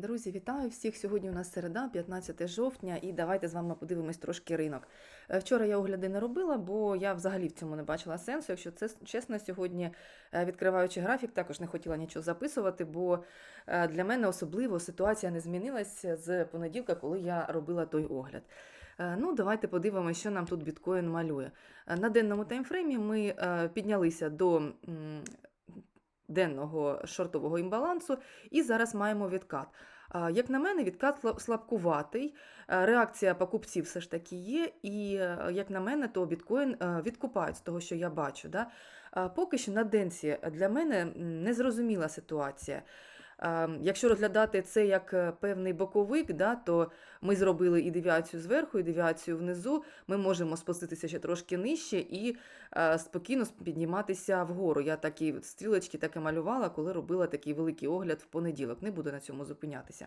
Друзі, вітаю всіх! Сьогодні у нас середа, 15 жовтня, і давайте з вами подивимось трошки ринок. Е, Вчора я огляди не робила, бо я взагалі в цьому не бачила сенсу. Якщо це чесно, сьогодні, е, відкриваючи графік, також не хотіла нічого записувати, бо е, для мене особливо ситуація не змінилася з понеділка, коли я робила той огляд. Ну, давайте подивимося, що нам тут біткоін малює. На денному таймфреймі ми піднялися до денного шортового імбалансу і зараз маємо відкат. Як на мене, відкат слабкуватий. Реакція покупців все ж таки є, і е, як на мене, то біткоін е, відкупають з того, що я бачу. Да? Поки що на денці для мене незрозуміла ситуація. Е, Якщо розглядати це як е, певний боковик, да, то ми зробили і девіацію зверху, і девіацію внизу. Ми можемо спуститися ще трошки нижче і е, спокійно підніматися вгору. Я такі стрілочки так і малювала, коли робила такий великий огляд в понеділок. Не буду на цьому зупинятися.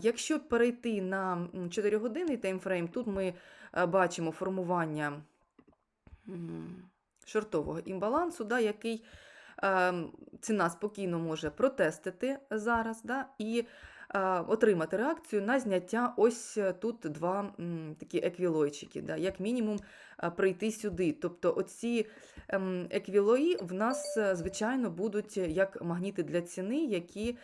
Якщо перейти на 4 годинний таймфрейм, тут ми е, бачимо формування шортового імбалансу, да, який ціна спокійно може протестити зараз да, і е, отримати реакцію на зняття. Ось е, тут два такі еквілойчики, да, як мінімум е, прийти сюди. Тобто оці ем, еквілої в нас, звичайно, будуть як магніти для ціни, які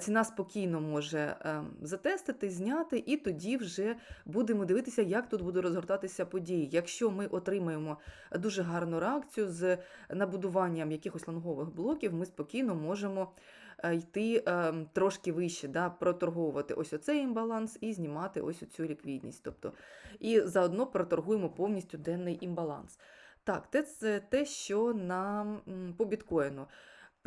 ціна спокійно може ем, затестити, зняти, і тоді вже будемо дивитися, як тут будуть розгортатися події. Якщо ми отримаємо дуже гарну реакцію з набудуванням якихось лонгових блоків, ми спокійно можемо е, йти ем, трошки вище, да, проторговувати ось оцей імбаланс і знімати ось оцю ліквідність. Тобто, і заодно проторгуємо повністю денний імбаланс. Так, це, те, що на, м, по біткоїну.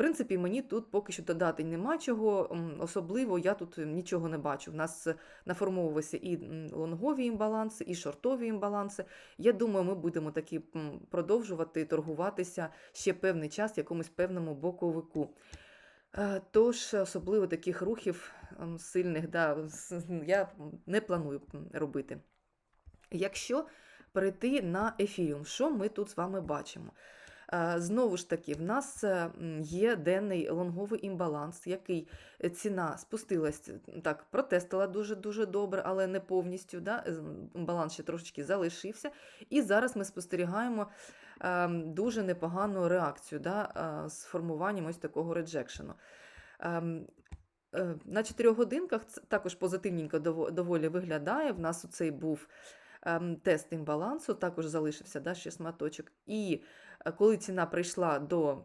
Принципі, мені тут поки що додати нема чого. Особливо я тут нічого не бачу. У нас наформовувалися і лонгові імбаланси, і шортові імбаланси. Я думаю, ми будемо таки продовжувати торгуватися ще певний час якомусь певному боковику. Е, Тож, особливо таких рухів сильних, да, я не планую робити. Якщо перейти на ефіріум, що ми тут з вами бачимо? Е, Знову ж таки, в нас е, є денний лонговий імбаланс, який е, ціна спустилась, так, протестила дуже-дуже добре, але не повністю. Да? Баланс ще трошечки залишився. І зараз ми спостерігаємо е, дуже непогану реакцію да? з формуванням ось такого реджекшену. Ем, На 4 годинках також позитивненько доволі виглядає. В нас оцей був ем, тест імбалансу, також залишився да, ще шматочок. І коли ціна прийшла до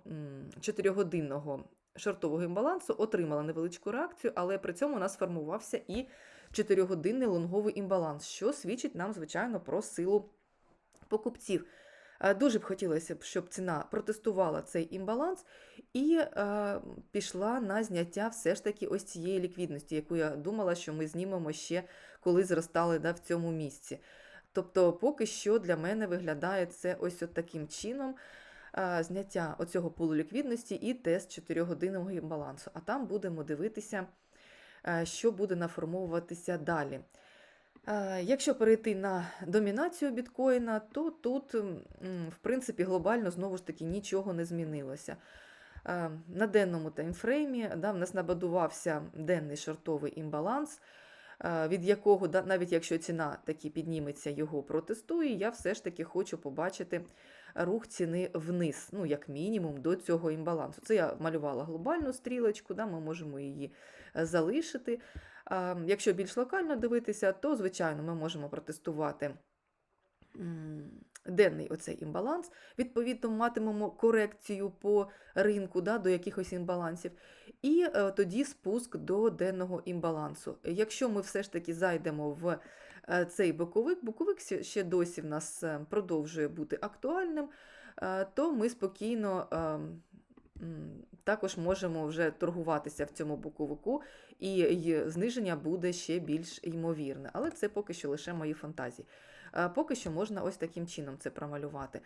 4-годинного шортового імбалансу, отримала невеличку реакцію, але при цьому у нас формувався і 4-годинний лонговий імбаланс, що свідчить нам, звичайно, про силу покупців. Е, Дуже б хотілося б, щоб ціна протестувала цей імбаланс і е, пішла на зняття все ж таки ось цієї ліквідності, яку я думала, що ми знімемо ще коли зростали да, в цьому місці. Тобто, поки що для мене виглядає це ось от таким чином. е, Зняття оцього пулу ліквідності і тест 4-годинного імбалансу. А там будемо дивитися, е, що буде наформовуватися далі. Е, Якщо перейти на домінацію біткоїна, то тут, в принципі, глобально знову ж таки нічого не змінилося. На денному таймфреймі да, в нас набудувався денний шортовий імбаланс, від якого, навіть якщо ціна таки підніметься, його протестує, я все ж таки хочу побачити рух ціни вниз, ну, як мінімум, до цього імбалансу. Це я малювала глобальну стрілочку, да, ми можемо її е, залишити. Якщо більш локально дивитися, то, звичайно, ми можемо протестувати денний оцей імбаланс. Відповідно, матимемо корекцію по ринку да, до якихось імбалансів. І е, тоді спуск до денного імбалансу. Якщо ми все ж таки зайдемо в е, цей боковик, боковик ще- досі в нас е, продовжує бути актуальним, е, то ми спокійно. е, Також можемо вже торгуватися в цьому боковику, і зниження буде ще більш ймовірне. Але це поки що лише мої фантазії. Е, Поки що можна ось таким чином це промалювати.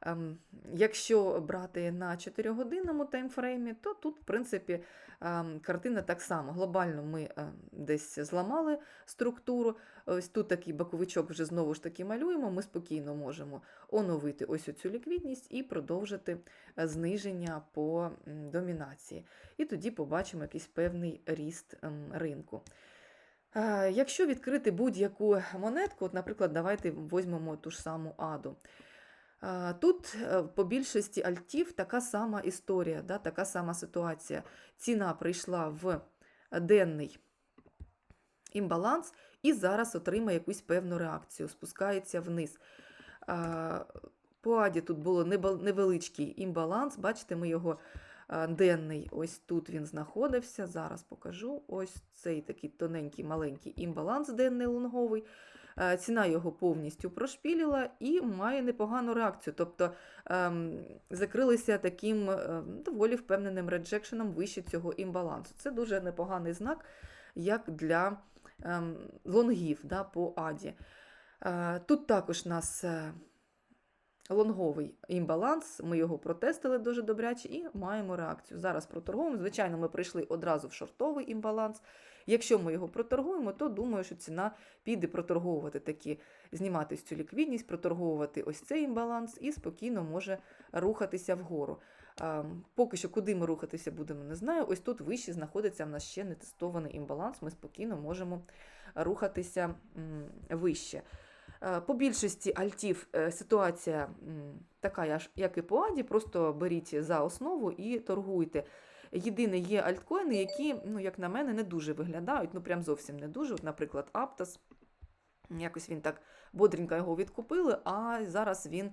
ем, якщо брати на 4-годинному таймфреймі, то тут, в принципі, ем, картина так само. Глобально ми ем, десь зламали структуру. Ось тут такий боковичок вже знову ж таки малюємо. Ми спокійно можемо оновити ось цю ліквідність і продовжити е, зниження по домінації. І тоді побачимо якийсь певний ріст ем, ринку. Е, Якщо відкрити будь-яку монетку, от, наприклад, давайте візьмемо ту ж саму аду. Е, Тут е, по більшості альтів така сама історія, да, така сама ситуація. Ціна прийшла в денний імбаланс і зараз отримає якусь певну реакцію, спускається вниз. По аді тут було невеличкий імбаланс, бачите, ми його денний, ось тут він знаходився. Зараз покажу. Ось цей такий тоненький маленький імбаланс денний лонговий. Е, Ціна його повністю прошпіліла і має непогану реакцію. Тобто ем, закрилися таким ем, доволі впевненим реджекшеном вище цього імбалансу. Це дуже непоганий знак, як для ем, лонгів да, по аді. Е, Тут також нас е, лонговий імбаланс, ми його протестили дуже добряче і маємо реакцію. Зараз проторгуємо. Звичайно, ми прийшли одразу в шортовий імбаланс. Якщо ми його проторгуємо, то думаю, що ціна піде проторговувати такі, знімати цю ліквідність, проторговувати ось цей імбаланс і спокійно може рухатися вгору. Поки що, куди ми рухатися будемо, не знаю. Ось тут вище знаходиться в нас ще не тестований імбаланс. Ми спокійно можемо рухатися вище. Е, По більшості альтів е, ситуація така, як і по аді, просто беріть за основу і торгуйте. Єдине, є альткоїни, які, ну, як на мене, не дуже виглядають, ну прям зовсім не дуже. От, наприклад, Аптас. якось він так бодренько його відкупили, а зараз він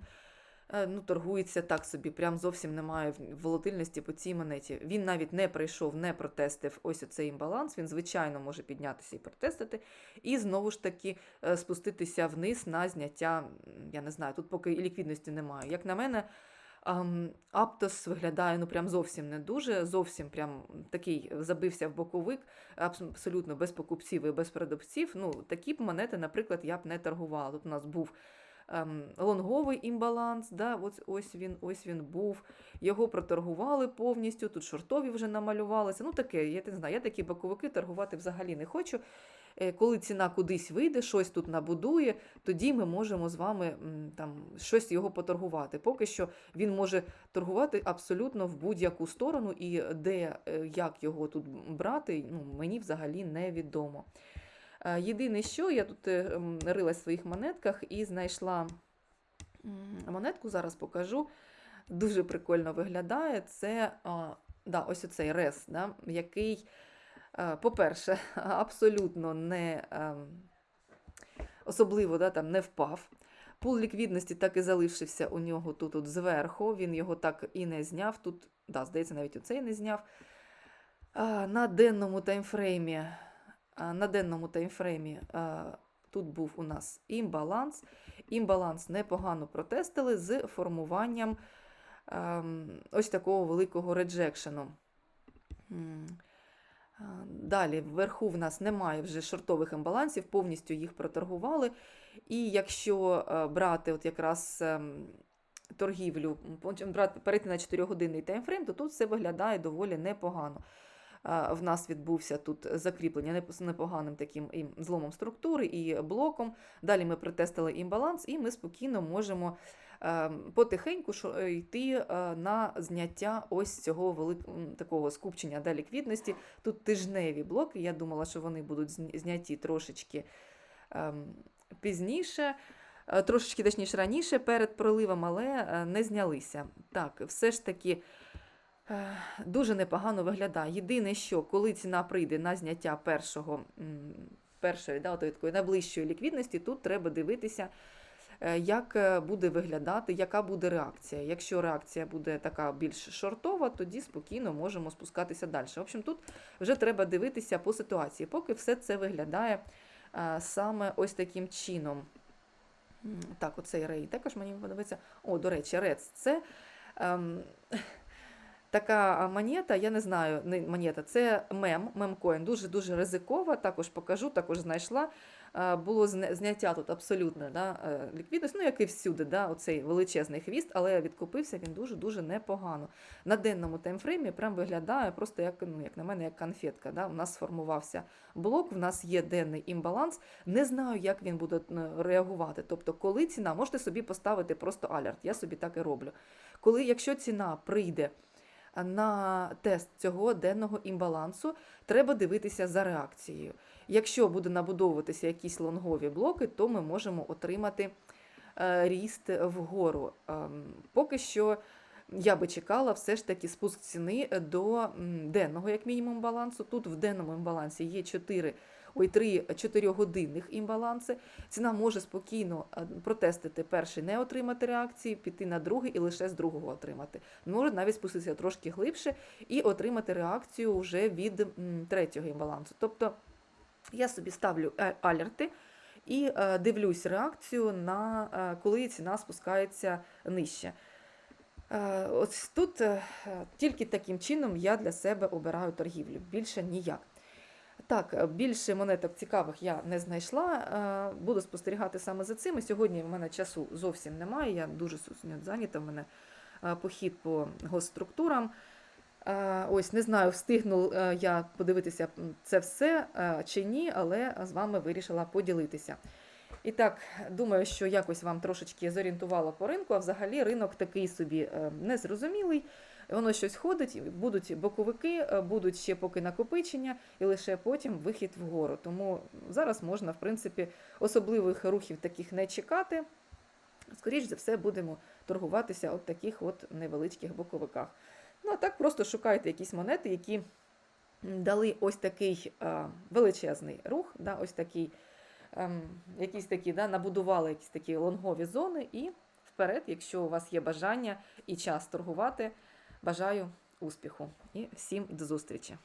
ну, торгується так собі, прям зовсім немає волатильності по цій монеті. Він навіть не прийшов, не протестив ось оцей імбаланс. Він, звичайно, може піднятися і протестити, і знову ж таки е, спуститися вниз на зняття. Я не знаю, тут поки і ліквідності немає. Як на мене, Аптос виглядає ну прям зовсім не дуже, зовсім прям такий забився в боковик, абс- абсолютно без покупців і без продавців. Ну, такі б монети, наприклад, я б не торгувала. Тут у нас був лонговий імбаланс, да, ось, ось він, ось він був. Його проторгували повністю. Тут шортові вже намалювалися. Ну таке, я не знаю, я такі боковики торгувати взагалі не хочу. Е, Коли ціна кудись вийде, щось тут набудує, тоді ми можемо з вами там щось його поторгувати. Поки що він може торгувати абсолютно в будь-яку сторону, і де е, як його тут брати, ну мені взагалі невідомо. Е, Єдине, що я тут е, рилась в своїх монетках і знайшла монетку, зараз покажу. Дуже прикольно виглядає. Це да, ось оцей рес, да, який, е, по-перше, абсолютно не ем, особливо да, там, не впав. Пул ліквідності так і залишився у нього тут от зверху. Він його так і не зняв. Тут, да, здається, навіть оцей не зняв. На денному таймфреймі, на денному таймфреймі тут був у нас імбаланс. Імбаланс непогано протестили з формуванням ем, ось такого великого реджекшену. Далі, вверху в нас немає вже шортових імбалансів, повністю їх проторгували. І якщо е, брати от якраз ем, торгівлю, брати, перейти на 4-годинний таймфрейм, то тут все виглядає доволі непогано. В нас відбувся тут закріплення непоганим таким і зломом структури і блоком. Далі ми протестили імбаланс, і ми спокійно можемо е, потихеньку е, йти е, на зняття ось цього великого такого скупчення да, ліквідності. Тут тижневі блоки. Я думала, що вони будуть зняті трошечки ем, пізніше. Трошечки точніше раніше перед проливом, але не знялися. Так, все ж таки дуже непогано виглядає. Єдине, що коли ціна прийде на зняття першого, першої да, такої найближчої ліквідності, тут треба дивитися, е, як е, буде виглядати, яка буде реакція. Якщо реакція буде така більш шортова, тоді спокійно можемо спускатися далі. В общем, тут вже треба дивитися по ситуації, поки все це виглядає е, саме ось таким чином. Так, оцей рей також мені подобається. О, до речі, рец це. Ем, така монета, я не знаю, не монета, це мем, мемкоін, дуже-дуже ризикова, також покажу, також знайшла. Було зня- зняття тут абсолютно да, е, ліквідність, ну як і всюди, да, оцей величезний хвіст, але відкупився він дуже-дуже непогано. На денному таймфреймі прям виглядає просто як, ну, як на мене, як конфетка. Да? У нас сформувався блок, в нас є денний імбаланс. Не знаю, як він буде реагувати. Тобто, коли ціна, можете собі поставити просто алерт, я собі так і роблю. Коли, якщо ціна прийде на тест цього денного імбалансу, треба дивитися за реакцією. Якщо буде набудовуватися якісь лонгові блоки, то ми можемо отримати е, ріст вгору. Ем, Поки що я би чекала все ж таки спуск ціни до денного, як мінімум, балансу. Тут в денному імбалансі є 4, ой, 3 4-годинних імбаланси. Ціна може спокійно е, протестити перший, не отримати реакції, піти на другий і лише з другого отримати. Може навіть спуститися трошки глибше і отримати реакцію вже від третього імбалансу. Тобто я собі ставлю е, алерти і е, дивлюсь реакцію на коли ціна спускається нижче. Ось тут тільки таким чином я для себе обираю торгівлю, більше ніяк. Так, е, більше монеток цікавих я не знайшла. е, Буду спостерігати саме за цим. Сьогодні в мене часу зовсім немає. Я дуже зайнята. В мене е, похід по госструктурам. Ось не знаю, встигну я подивитися це все чи ні, але з вами вирішила поділитися. І так, думаю, що якось вам трошечки зорієнтувала по ринку, а взагалі ринок такий собі незрозумілий. Воно щось ходить, будуть боковики, е, будуть ще поки накопичення, і лише потім вихід вгору. Тому зараз можна, в принципі, особливих рухів таких не чекати. Скоріше за все, будемо торгуватися от таких от невеличких боковиках. Ну, а так просто шукайте якісь монети, які дали ось такий е, величезний рух, да, ось такий, ем, якісь такі, да, набудували якісь такі лонгові зони, і вперед, якщо у вас є бажання і час торгувати, бажаю успіху і всім до зустрічі!